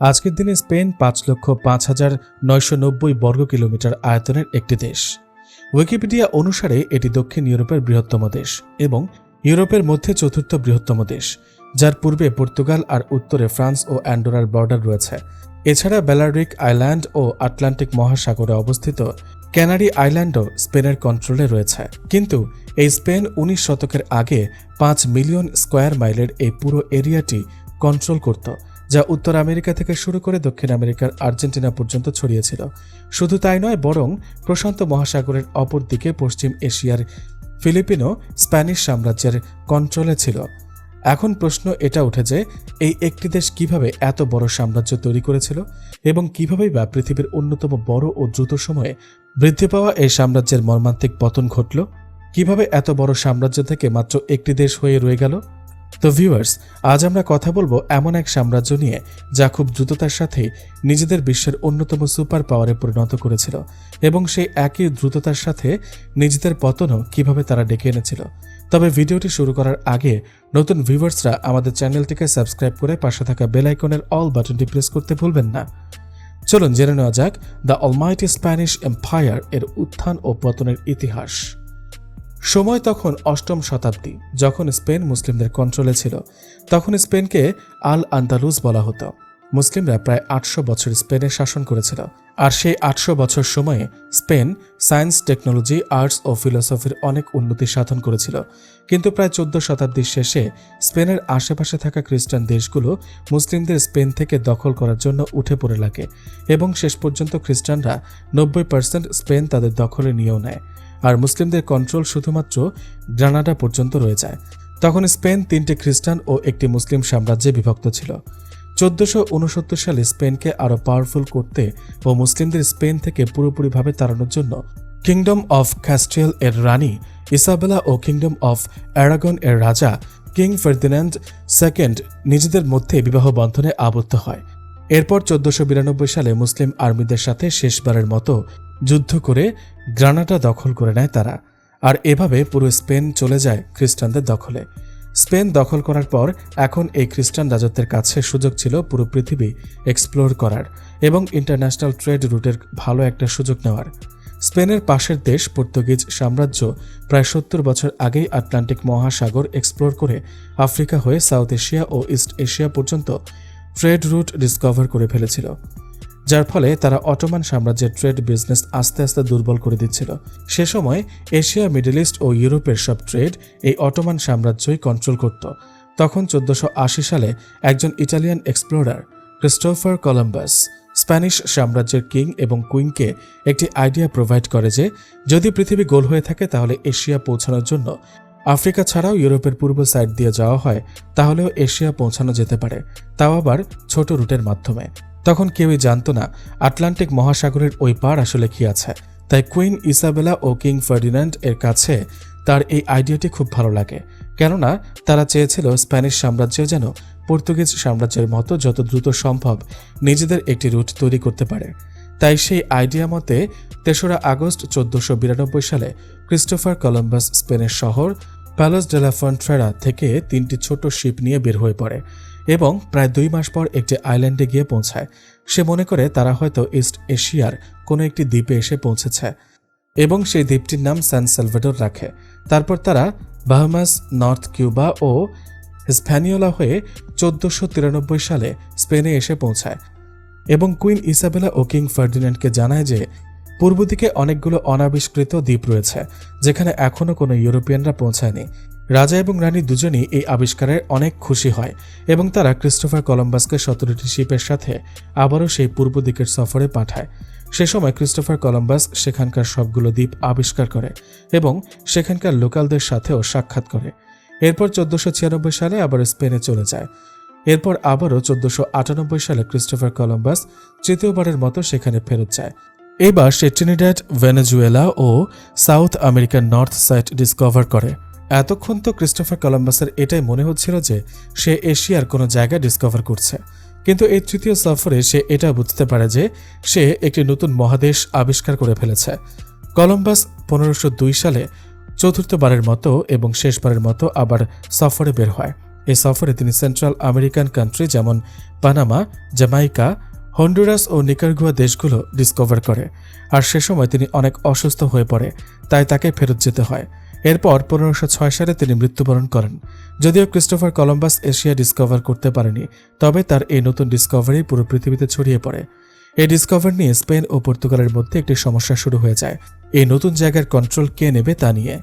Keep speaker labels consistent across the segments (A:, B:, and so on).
A: আজকের দিনে স্পেন পাঁচ লক্ষ পাঁচ হাজার নয়শো নব্বই বর্গ কিলোমিটার আয়তনের একটি দেশ। উইকিপিডিয়া অনুসারে এটি দক্ষিণ ইউরোপের বৃহত্তম দেশ এবং ইউরোপের মধ্যে চতুর্থ বৃহত্তম দেশ, যার পূর্বে পর্তুগাল আর উত্তরে ফ্রান্স ও অ্যান্ডোরার বর্ডার রয়েছে। এছাড়া বেলারিক আইল্যান্ড ও আটলান্টিক মহাসাগরে অবস্থিত ক্যানারি আইল্যান্ডও স্পেনের কন্ট্রোলে রয়েছে। কিন্তু এই স্পেন উনিশ শতকের আগে পাঁচ মিলিয়ন স্কোয়ার মাইলের এই পুরো এরিয়াটি কন্ট্রোল করত যা উত্তর আমেরিকা থেকে শুরু করে দক্ষিণ আমেরিকার আর্জেন্টিনা পর্যন্ত ছড়িয়েছিল। শুধু তাই নয়, বরং প্রশান্ত মহাসাগরের অপর দিকে পশ্চিম এশিয়ার ফিলিপিনো, স্প্যানিশ সাম্রাজ্যের কন্ট্রোলে ছিল। এখন প্রশ্ন এটা উঠে যে, এই একটি দেশ কীভাবে এত বড় সাম্রাজ্য তৈরি করেছিল এবং কিভাবেই বা পৃথিবীর অন্যতম বড় ও দ্রুত সময়ে বৃদ্ধি পাওয়া এই সাম্রাজ্যের মর্মান্তিক পতন ঘটল? কীভাবে এত বড় সাম্রাজ্য থেকে মাত্র একটি দেশ হয়ে রয়ে গেল? তো ভিউয়ার্স আজ আমরা কথা বলব এমন এক সাম্রাজ্য নিয়ে যা খুব দ্রুততার সাথে নিজেদের বিশ্বের অন্যতম সুপার পাওয়ারে পরিণত করেছিল এবং সেই একই দ্রুততার সাথে নিজেদের পতনও কীভাবে তারা ডেকে এনেছিল। তবে ভিডিওটি শুরু করার আগে নতুন ভিউয়ার্সরা আমাদের চ্যানেলটিকে সাবস্ক্রাইব করে পাশে থাকা বেল আইকনের অল বাটনটি প্রেস করতে ভুলবেন না। চলুন জেনে নেওয়া যাক দ্য অলমাইটি স্প্যানিশ এম্পায়ার এর উত্থান ও পতনের ইতিহাস। সময় তখন অষ্টম শতাব্দী, যখন স্পেন মুসলিমদের কন্ট্রোলে ছিল, তখন স্পেনকে আল আন্দালুজ বলা হতো। মুসলিমরা প্রায় আটশো বছর স্পেনে শাসন করেছিল, আর সেই আটশো বছর সময়ে স্পেন সায়েন্স, টেকনোলজি, আর্টস ও ফিলোসফির অনেক উন্নতি সাধন করেছিল। কিন্তু প্রায় চোদ্দ শতাব্দীর শেষে স্পেনের আশেপাশে থাকা খ্রিস্টান দেশগুলো মুসলিমদের স্পেন থেকে দখল করার জন্য উঠে পড়ে লাগে, এবং শেষ পর্যন্ত খ্রিস্টানরা নব্বই পার্সেন্ট স্পেন তাদের দখলে নিয়েও নেয়। আর মুসলিমদের কন্ট্রোল শুধুমাত্র গ্রানাডা পর্যন্ত রয়ে যায়। তখন স্পেন তিনটি খ্রিস্টান ও একটি মুসলিম সাম্রাজ্যে বিভক্ত ছিল। চোদ্দশো উনসত্তর সালে স্পেনকে আরও পাওয়ারফুল করতে ও মুসলিমদের স্পেন থেকে পুরোপুরিভাবে তাড়ানোর জন্য কিংডম অফ ক্যাস্ট্রিয়াল এর রানী ইসাবেলা ও কিংডম অফ অ্যারাগন এর রাজা কিং ফার্দিন্যান্ড সেকেন্ড নিজেদের মধ্যে বিবাহ বন্ধনে আবদ্ধ হয়। এরপর চোদ্দশো বিরানব্বই সালে মুসলিম আর্মিদের সাথে শেষবারের মতো যুদ্ধ করে গ্রানাডা দখল করে নেয় তারা। আর এভাবে পুরো স্পেন চলে যায় খ্রিস্টানদের দখলে। স্পেন দখল করার পর এখন এই খ্রিস্টান রাজত্বের কাছে সুযোগ ছিল পুরো পৃথিবী এক্সপ্লোর করার এবং ইন্টারন্যাশনাল ট্রেড রুটের ভালো একটা সুযোগ নেওয়ার। স্পেনের পাশের দেশ পর্তুগিজ সাম্রাজ্য প্রায় সত্তর বছর আগেই আটলান্টিক মহাসাগর এক্সপ্লোর করে আফ্রিকা হয়ে সাউথ এশিয়া ও ইস্ট এশিয়া পর্যন্ত ট্রেড রুট ডিসকভার করে ফেলেছিল। যার ফলে তারা অটোমান সাম্রাজ্যের ট্রেড বিজনেস আস্তে আস্তে দুর্বল করে দিচ্ছিল। সে সময় এশিয়া, মিডল ইস্ট ও ইউরোপের সব ট্রেড এই অটোমান সাম্রাজ্যই কন্ট্রোল করত। তখন চোদ্দশো সালে একজন Italian explorer, Christopher Columbus, Spanish সাম্রাজ্যের কিং এবং কুইনকে একটি আইডিয়া প্রোভাইড করে যে, যদি পৃথিবী গোল হয়ে থাকে তাহলে এশিয়া পৌঁছানোর জন্য আফ্রিকা ছাড়াও ইউরোপের পূর্ব সাইড দিয়ে যাওয়া হয়, তাহলেও এশিয়া পৌঁছানো যেতে পারে। তাও আবার ছোট রুটের মাধ্যমে। তখন কেউই জানত না আটলান্টিক মহাসাগরের ওই পার আসলে কি আছে। তাই কুইন ইসাবেলা ও কিং ফার্ডিনান্ড এর কাছে তার এই আইডিয়াটি খুব ভালো লাগে। কেননা তারা চেয়েছিল স্প্যানিশ সাম্রাজ্য যেন পর্তুগিজ সাম্রাজ্যের মতো যত দ্রুত সম্ভব নিজেদের একটি রুট তৈরি করতে পারে। তাই সেই আইডিয়া মতে তেসরা আগস্ট চোদ্দশো বিরানব্বই সালে ক্রিস্টোফার কলম্বাস স্পেনের শহর প্যালোস ডেলা ফন্ট্রেরা থেকে তিনটি ছোট শিপ নিয়ে বের হয়ে পড়ে। এবং প্রায় দুই মাস পর একটি আইল্যান্ডে গিয়ে পৌঁছায়। সে মনে করে তারা হয়তো ইস্ট এশিয়ার কোনো একটি দ্বীপে এসে পৌঁছেছে এবং সেই দ্বীপটির নাম সান সালভেডোর রাখে। তারপর তারা বাহামাস, নর্থ কিউবা ও স্প্যানিওলা হয়ে চোদ্দশো তিরানব্বই সালে স্পেনে এসে পৌঁছায় এবং কুইন ইসাবেলা ও কিং ফার্ডিন্যান্ডকে জানায় যে পূর্ব দিকে অনেকগুলো অনাবিষ্কৃত দ্বীপ রয়েছে, যেখানে এখনও কোনো ইউরোপিয়ানরা পৌঁছায়নি। রাজা এবং রানী দুজনই এই আবিষ্কারের অনেক খুশি হয় এবং তারা ক্রিস্টোফার কলম্বাসকে সতেরোটি শিপের সাথে আবারও সেই পূর্ব দিকের সফরে পাঠায়। সে সময় ক্রিস্টোফার কলম্বাস সেখানকার সবগুলো দ্বীপ আবিষ্কার করে এবং সেখানকার লোকালদের সাথেও সাক্ষাৎ করে। এরপর চোদ্দশো ছিয়ানব্বই সালে আবার স্পেনে চলে যায়। এরপর আবারও চোদ্দশো আটানব্বই সালে ক্রিস্টোফার কলম্বাস তৃতীয়বারের মতো সেখানে ফেরত যায়। এবার সে ট্রিনিডাড ভেনেজুয়েলা ও সাউথ আমেরিকার নর্থ সাইড ডিসকভার করে। এতক্ষণ তো ক্রিস্টোফার কলম্বাসের এটাই মনে হচ্ছিল যে সে এশিয়ার কোনো জায়গা ডিসকভার করছে। কিন্তু এই তৃতীয় সফরে সে এটা বুঝতে পারে যে সে একটি নতুন মহাদেশ আবিষ্কার করে ফেলেছে। কলম্বাস পনেরোশো সালে চতুর্থবারের মতো এবং শেষবারের মতো আবার সফরে বের হয়। এই সফরে তিনি সেন্ট্রাল আমেরিকান কান্ট্রি যেমন পানামা জামাইকা হন্ডুরাস ও নিকারগুয়া দেশগুলো ডিসকভার করে। আর সে সময় তিনি অনেক অসুস্থ হয়ে পড়ে, তাই তাকে ফেরত যেতে হয়। এরপর পনেরোশো ছয় সালে তিনি মৃত্যুবরণ করেন। যদিও ক্রিস্টোফার কলম্বাস এশিয়া ডিসকভার করতে পারেনি, তবে তার এই নতুন ডিসকভারি পুরো পৃথিবীতে ছড়িয়ে পড়ে। এই ডিসকভার নিয়ে স্পেন ও পর্তুগালের মধ্যে একটি সমস্যা শুরু হয়ে যায়। এই নতুন জায়গার কন্ট্রোল কে নেবে তা নিয়ে।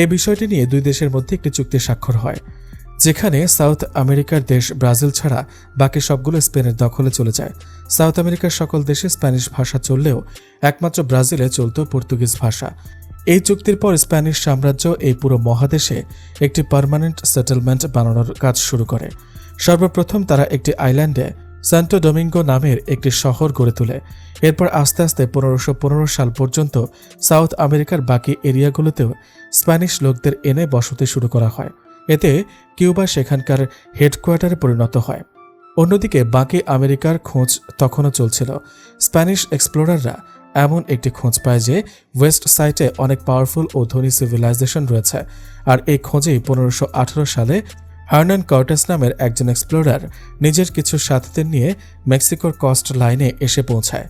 A: এই বিষয়টি নিয়ে দুই দেশের মধ্যে একটি চুক্তি স্বাক্ষর হয়, যেখানে সাউথ আমেরিকার দেশ ব্রাজিল ছাড়া বাকি সবগুলো স্পেনের দখলে চলে যায়। সাউথ আমেরিকার সকল দেশে স্প্যানিশ ভাষা চললেও একমাত্র ব্রাজিলে চলত পর্তুগিজ ভাষা। এই চুক্তির পর স্প্যানিশ সাম্রাজ্য এই পুরো মহাদেশে একটি পার্মানেন্ট সেটেলমেন্ট বানানোর কাজ শুরু করে। সর্বপ্রথম তারা একটি আইল্যান্ডে সান্টো ডোমিঙ্গো নামের একটি শহর গড়ে তোলে। এরপর আস্তে আস্তে পনেরোশো পনেরো সাল পর্যন্ত সাউথ আমেরিকার বাকি এরিয়াগুলোতেও স্প্যানিশ লোকদের এনে বসতি শুরু করা হয়। এতে কিউবা সেখানকার হেডকোয়ার্টারে পরিণত হয়। অন্যদিকে বাকি আমেরিকার খোঁজ তখনও চলছিল। স্প্যানিশ এক্সপ্লোরাররা এমন একটি খোঁজ পায় যে ওয়েস্ট সাইটে অনেক পাওয়ারফুল ও ধনী সিভিলাইজেশন রয়েছে। আর এই খোঁজেই পনেরোশো সালে হার্নান কর্টেস নামের একজন এক্সপ্লোরার নিজের কিছু সাথীদের নিয়ে মেক্সিকোর কস্ট লাইনে এসে পৌঁছায়।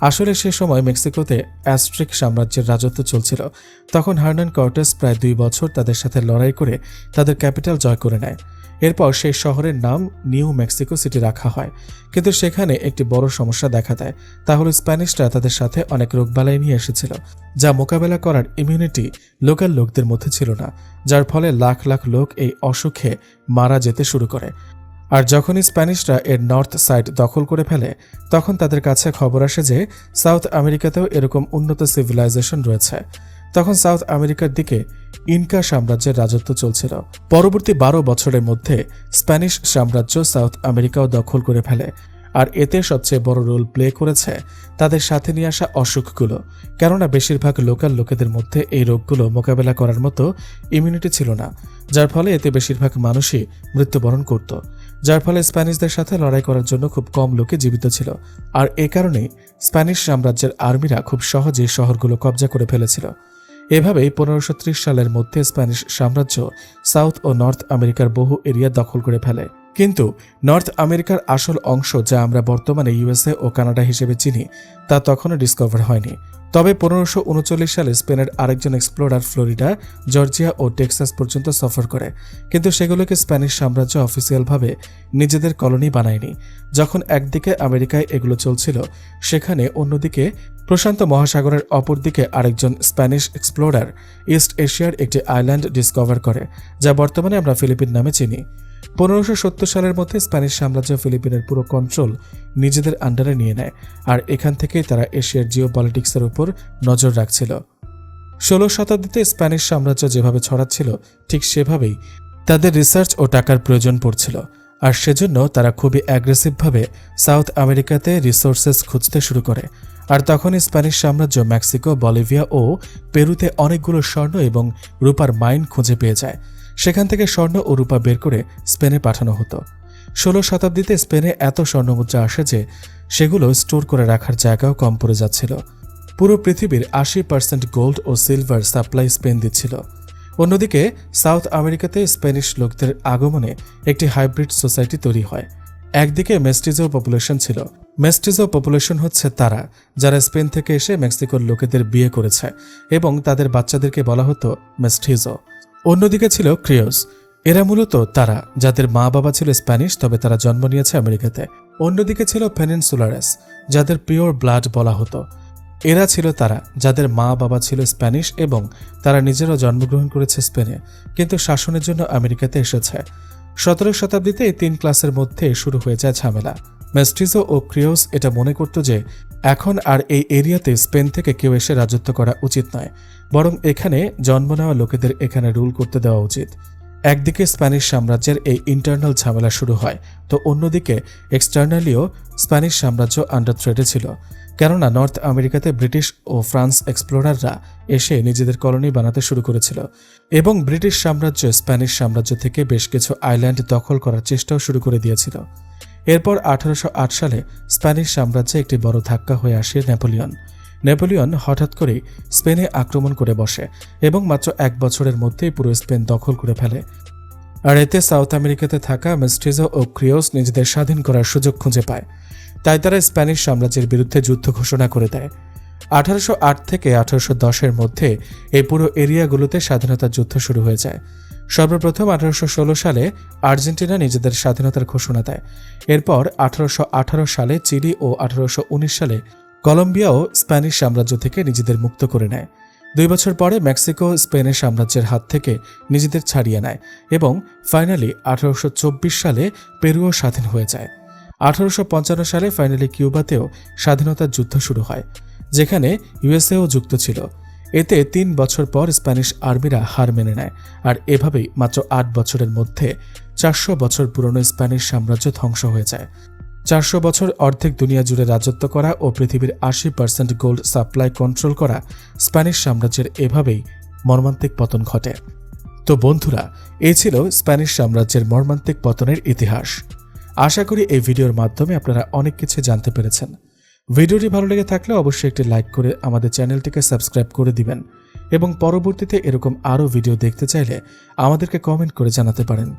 A: আসলে সে সময় মেক্সিকোতে অ্যাস্ট্রিক সাম্রাজ্যের রাজত্ব চলছিল। তখন হার্নান কর্টেস প্রায় দুই বছর তাদের সাথে লড়াই করে তাদের ক্যাপিটাল জয় করে নেয়। এরপর সেই শহরের নাম নিউ মেক্সিকো সিটি রাখা হয়। কিন্তু সেখানে একটি বড় সমস্যা দেখা দেয়। তা হলো স্প্যানিশরা তাদের সাথে অনেক রোগবালাই নিয়ে এসেছিল, যা মোকাবেলা করার ইমিউনিটি লোকাল লোকদের মধ্যে ছিল না, যার ফলে লাখ লাখ লোক এই অসুখে মারা যেতে শুরু করে। আর যখনই স্প্যানিশরা এর নর্থ সাইড দখল করে ফেলে, তখন তাদের কাছে খবর আসে যে সাউথ আমেরিকাতেও এরকম উন্নত সিভিলাইজেশন রয়েছে। তখন সাউথ আমেরিকার দিকে ইনকা সাম্রাজ্যের রাজত্ব চলছিল। পরবর্তী বারো বছরের মধ্যে স্প্যানিশ সাম্রাজ্য সাউথ আমেরিকাও দখল করে ফেলে। আর এতে সবচেয়ে বড় রোল প্লে করেছে তাদের সাথে নিয়ে আসা অসুখগুলো। কেননা বেশিরভাগ লোকাল লোকেদের মধ্যে এই রোগগুলো মোকাবেলা করার মতো ইমিউনিটি ছিল না, যার ফলে এতে বেশিরভাগ মানুষই মৃত্যুবরণ করত। যার ফলে স্প্যানিশদের সাথে লড়াই করার জন্য খুব কম লোকে জীবিত ছিল। আর এ কারণেই স্প্যানিশ সাম্রাজ্যের আর্মিরা খুব সহজেই শহরগুলো কবজা করে ফেলেছিল। এভাবেই পনেরোশো সালের মধ্যে স্প্যানিশ সাম্রাজ্য সাউথ ও নর্থ আমেরিকার বহু এরিয়া দখল করে ফেলে। কিন্তু নর্থ আমেরিকার আসল অংশ যা আমরা বর্তমানে ইউএসএ ও কানাডা হিসেবে চিনি, তা তখনও ডিসকভার হয়নি। তবে পনেরোশো উনচল্লিশ সালে স্পেনের আরেকজন এক্সপ্লোরার ফ্লোরিডা, জর্জিয়া ও টেক্সাস পর্যন্ত সফর করে। কিন্তু সেগুলোকে স্প্যানিশ সাম্রাজ্য অফিসিয়ালভাবে নিজেদের কলোনি বানায়নি। যখন একদিকে আমেরিকায় এগুলো চলছিল, সেখানে অন্যদিকে প্রশান্ত মহাসাগরের অপরদিকে আরেকজন স্প্যানিশ এক্সপ্লোরার ইস্ট এশিয়ার একটি আইল্যান্ড ডিসকভার করে, যা বর্তমানে আমরা ফিলিপিন নামে চিনি। পনেরোশো সত্তর সালের মধ্যে স্প্যানিশ সাম্রাজ্য ফিলিপিনের পুরো কন্ট্রোল নিজেদের আন্ডারে নিয়ে নেয়, আর এখান থেকেই তারা এশিয়ার জিও পলিটিক্সের উপর নজর রাখছিল। ষোলো শতাব্দীতে স্প্যানিশ সাম্রাজ্য যেভাবে ছড়াচ্ছিল, ঠিক সেভাবেই তাদের রিসার্চ ও টাকার প্রয়োজন পড়ছিল, আর সেজন্য তারা খুবই অ্যাগ্রেসিভভাবে সাউথ আমেরিকাতে রিসোর্সেস খুঁজতে শুরু করে। আর তখনই স্প্যানিশ সাম্রাজ্য মেক্সিকো, বলিভিয়া ও পেরুতে অনেকগুলো স্বর্ণ এবং রূপার মাইন খুঁজে পেয়ে যায়। সেখান থেকে স্বর্ণ ও রূপা বের করে স্পেনে পাঠানো হতো। ষোলো শতাব্দীতে স্পেনে এত স্বর্ণমুদ্রা আসে যে সেগুলো স্টোর করে রাখার জায়গাও কম পড়ে যাচ্ছিল। পুরো পৃথিবীর আশি পার্সেন্ট গোল্ড ও সিলভার সাপ্লাই স্পেন দিচ্ছিল। অন্যদিকে, সাউথ আমেরিকাতে স্প্যানিশ লোকদের আগমনে একটি হাইব্রিড সোসাইটি তৈরি হয়। একদিকে মেস্টিজো পপুলেশন ছিল। মেস্টিজো পপুলেশন হচ্ছে তারা, যারা স্পেন থেকে এসে মেক্সিকোর লোকেদের বিয়ে করেছে এবং তাদের বাচ্চাদেরকে বলা হতো মেস্টিজো। অন্যদিকে ছিল ক্রিওস। এরা মূলত তারা, যাদের মা বাবা ছিল স্প্যানিশ, তবে তারা জন্ম নিয়েছে আমেরিকাতে। অন্যদিকে ছিল পেনিনসুলারেস, যাদের পিওর ব্লাড বলা হতো। এরা ছিল তারা, যাদের মা বাবা ছিল স্প্যানিশ এবং তারা নিজেরাও জন্মগ্রহণ করেছে স্পেনে, কিন্তু শাসনের জন্য আমেরিকাতে এসেছে। সতেরো শতাব্দীতে তিন ক্লাসের মধ্যে শুরু হয়ে যায় ঝামেলা। মেস্টিজো ও ক্রিওস এটা মনে করত যে এখন আর এই এরিয়াতে স্পেন থেকে কেউ এসে রাজত্ব করা উচিত নয়, বরং এখানে জন্ম নেওয়া লোকেদের এখানে রুল করতে দেওয়া উচিত। একদিকে স্প্যানিশ সাম্রাজ্যের এই ইন্টারনাল ঝামেলা শুরু হয়, তো অন্যদিকে এক্সটার্নালিও স্প্যানিশ সাম্রাজ্য আন্ডার থ্রেডে ছিল, কেননা নর্থ আমেরিকাতে ব্রিটিশ ও ফ্রান্স এক্সপ্লোরাররা এসে নিজেদের কলোনি বানাতে শুরু করেছিল, এবং ব্রিটিশ সাম্রাজ্য স্প্যানিশ সাম্রাজ্য থেকে বেশ কিছু আইল্যান্ড দখল করার চেষ্টাও শুরু করে দিয়েছিল। এরপর আঠারোশো আট সালে স্প্যানিশ সাম্রাজ্যে একটি বড় ধাক্কা হয়ে আসে নেপোলিয়ন। নেপোলিয়ন হঠাৎ করে স্পেনে আক্রমণ করে বসে এবং মাত্র এক বছরের মধ্যেই পুরো স্পেন দখল করে ফেলে। আর এতে সাউথ আমেরিকাতে থাকা মেস্টিজো ও ক্রিওস নিজেদের স্বাধীন করার সুযোগ খুঁজে পায়। তাই তারা স্প্যানিশ সাম্রাজ্যের বিরুদ্ধে যুদ্ধ ঘোষণা করে দেয়। আঠারোশো আট থেকে আঠারোশো দশের মধ্যে এই পুরো এরিয়াগুলোতে স্বাধীনতা যুদ্ধ শুরু হয়ে যায়। সর্বপ্রথম আঠারোশো ষোলো সালে আর্জেন্টিনা নিজেদের স্বাধীনতার ঘোষণা দেয়। এরপর আঠারোশো আঠারো সালে চিলি ও আঠারোশো উনিশ সালে কলম্বিয়াও স্প্যানিশ সাম্রাজ্য থেকে নিজেদের মুক্ত করে নেয়। দুই বছর পরে মেক্সিকো স্পেনের সাম্রাজ্যের হাত থেকে নিজেদের ছাড়িয়ে নেয় এবং ফাইনালি আঠারোশো চব্বিশ সালে পেরুও স্বাধীন হয়ে যায়। আঠারোশো পঞ্চান্ন সালে ফাইনালি কিউবাতেও স্বাধীনতার যুদ্ধ শুরু হয়, যেখানে ইউএসএও যুক্ত ছিল। এতে তিন বছর পর স্প্যানিশ আর্মিরা হার মেনে নেয়, আর এভাবেই মাত্র আট বছরের মধ্যে চারশো বছর পুরনো স্প্যানিশ সাম্রাজ্য ধ্বংস হয়ে যায়। চারশো বছর অর্ধেক দুনিয়া জুড়ে রাজত্ব করা ও পৃথিবীর আশি পার্সেন্ট গোল্ড সাপ্লাই কন্ট্রোল করা স্প্যানিশ সাম্রাজ্যের এভাবেই মর্মান্তিক পতন ঘটে। তো বন্ধুরা, এই ছিল স্প্যানিশ সাম্রাজ্যের মর্মান্তিক পতনের ইতিহাস। আশা করি এই ভিডিওর মাধ্যমে আপনারা অনেক কিছু জানতে পেরেছেন। ভিডিওটি ভালো লেগে থাকলে অবশ্যই একটি লাইক করে আমাদের চ্যানেলটিকে সাবস্ক্রাইব করে দিবেন এবং পরবর্তীতে এরকম আরও ভিডিও দেখতে চাইলে আমাদেরকে কমেন্ট করে জানাতে পারেন।